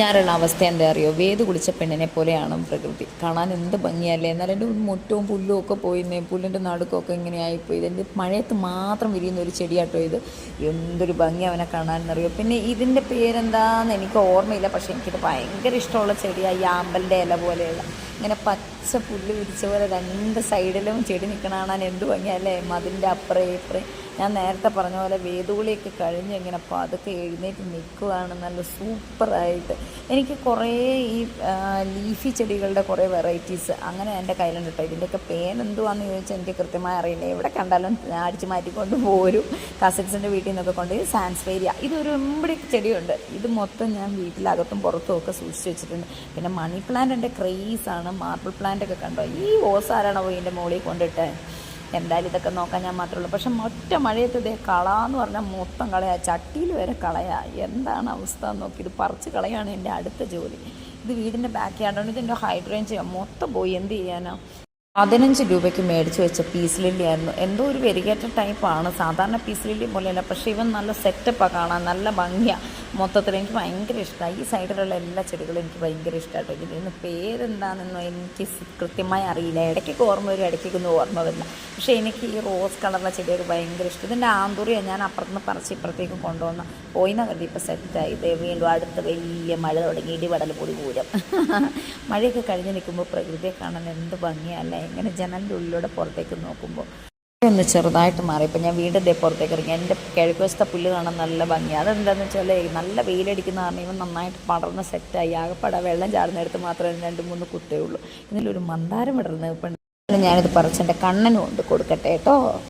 ഞാനുള്ള അവസ്ഥ എന്താ അറിയോ വേത് കുളിച്ച പെണ്ണിനെ പോലെയാണ് പ്രകൃതി. കാണാൻ എന്ത് ഭംഗിയല്ലേ? എന്നാലും എന്റെ മുറ്റവും പുല്ലും ഒക്കെ പോയിന്നേ. പുല്ലിന്റെ നടുക്കൊക്കെ ഇങ്ങനെ പോയി ഇതിന്റെ മഴയത്ത് മാത്രം വിരിയുന്ന ഒരു ചെടിയാട്ടോ ഇത്. എന്തൊരു ഭംഗി അവനെ കാണാൻ എന്നറിയോ പിന്നെ ഇതിന്റെ പേരെന്താന്ന് എനിക്ക് ഓർമ്മയില്ല. പക്ഷേ എനിക്കിത് ഭയങ്കര ഇഷ്ടമുള്ള ചെടിയാണ് ഈ ആമ്പലിന്റെ ഇല പോലെയുള്ള. ഇങ്ങനെ പച്ച പുല്ല് വിരിച്ച പോലെ രണ്ട് സൈഡിലും ചെടി നിൽക്കണ കാണാൻ എന്ത് ഭംഗിയല്ലേ മതിന്റെ അപ്പുറേ ഇപ്പുറേ. ഞാൻ നേരത്തെ പറഞ്ഞ പോലെ വേദുകുളിയൊക്കെ കഴിഞ്ഞ് ഇങ്ങനെ പതുക്കെ എഴുന്നേറ്റ് നിൽക്കുകയാണ് നല്ല സൂപ്പറായിട്ട്. എനിക്ക് കുറേ ഈ ലീഫി ചെടികളുടെ കുറേ വെറൈറ്റീസ് അങ്ങനെ എന്റെ കയ്യിലുണ്ട് കേട്ടോ. ഇതിന്റെയൊക്കെ പേരെന്തുവാന്ന് ചോദിച്ചാൽ എനിക്ക് കൃത്യമായി അറിയില്ല. എവിടെ കണ്ടാലും അടിച്ച് മാറ്റിക്കൊണ്ട് പോരും. കസിൻസിന്റെ വീട്ടിൽ നിന്നൊക്കെ കൊണ്ട് സാൻസ്വേരിയ ഇതൊരു എമ്പടി ചെടിയുണ്ട്. ഇത് മൊത്തം ഞാൻ വീട്ടിലകത്തും പുറത്തും ഒക്കെ സൂക്ഷിച്ച് വെച്ചിട്ടുണ്ട്. പിന്നെ മണി പ്ലാന്റ് എന്റെ ക്രേസാണ് മാർബിൾ പ്ലാന്റ് ഒക്കെ കണ്ടോ? ഈ ഓസ് ആരാണോ ഇതിന്റെ മുകളിൽ കൊണ്ടിട്ട്? എന്തായാലും ഇതൊക്കെ നോക്കാൻ ഞാൻ മാത്രമേ ഉള്ളൂ. പക്ഷെ ഒറ്റ മഴയത്ത് ഇതേ കളാന്ന് പറഞ്ഞാൽ മൊത്തം കളയാ. ചട്ടിയിൽ വരെ കളയാ. എന്താണ് അവസ്ഥ നോക്കി. ഇത് പറിച്ച് കളയാണ് എന്റെ അടുത്ത ജോലി. ഇത് വീടിന്റെ ബാക്ക് യാർഡാണ് ഇതിന്റെ ഹൈഡ്രേഞ്ച് മൊത്തം പോയി. എന്ത് ചെയ്യാനാ? പതിനഞ്ച് രൂപയ്ക്ക് മേടിച്ച് വെച്ച പീസ് ലില്ലി ആയിരുന്നു. എന്തോ ഒരു വെരികേറ്റ ടൈപ്പാണ് സാധാരണ പീസ് ലില്ലി പോലെയല്ല പക്ഷേ ഇവൻ നല്ല സെറ്റപ്പാണ് കാണാൻ നല്ല ഭംഗിയാണ് മൊത്തത്തിൽ എനിക്ക് ഭയങ്കര ഇഷ്ടമായി ഈ സൈഡിലുള്ള എല്ലാ ചെടികളും എനിക്ക് ഭയങ്കര ഇഷ്ടമായിട്ടോ ഇതിന് പേരെന്താണെന്നോ എനിക്ക് കൃത്യമായി അറിയില്ല. ഇടയ്ക്കൊക്കെ ഓർമ്മ വരും ഇടയ്ക്കൊക്കെ ഒന്നും ഓർമ്മ വരില്ല. പക്ഷേ എനിക്ക് ഈ റോസ് കളറിലെ ചെടിയൊക്കെ ഭയങ്കര ഇഷ്ടം. ഇതിന്റെ ആന്തൂറിയാണ് ഞാൻ അപ്പുറത്തുനിന്ന് പറിച്ച് ഇപ്പുറത്തേക്ക് കൊണ്ടുവന്ന പോയിന്ന കരുതി. ഇപ്പോൾ സെറ്റായി ഇത് വീണ്ടും അടുത്ത വലിയ മഴ തുടങ്ങി ഇടിപടൽ പൊടി പൂരം മഴയൊക്കെ കഴിഞ്ഞ് നിൽക്കുമ്പോൾ പ്രകൃതിയെ കാണാൻ എന്ത് ഭംഗിയല്ലേ ഇങ്ങനെ ജനലിന്റെ ഉള്ളിലൂടെ പുറത്തേക്ക് നോക്കുമ്പോൾ ഒന്ന് ചെറുതായിട്ട് മാറി. ഇപ്പം ഞാൻ ദേ പുറത്തേക്ക് ഇറങ്ങി. എന്റെ കിഴക്കുവശത്തെ പുല്ല് കാണാൻ നല്ല ഭംഗി അതെന്താണെന്ന് വെച്ചാൽ നല്ല വെയിലടിക്കുന്ന സമയം നന്നായിട്ട് പടർന്ന് സെറ്റായി. ആകെപ്പാടെ വെള്ളം ചാടുന്നിടത്ത് മാത്രമേ രണ്ട് മൂന്ന് കുത്തേ ഉള്ളൂ. ഇതിലൊരു മന്ദാരം വിടർന്ന് ഇപ്പം ഞാനിത് പറിച്ച് എന്റെ കണ്ണനും കൊണ്ട് കൊടുക്കട്ടെ കേട്ടോ.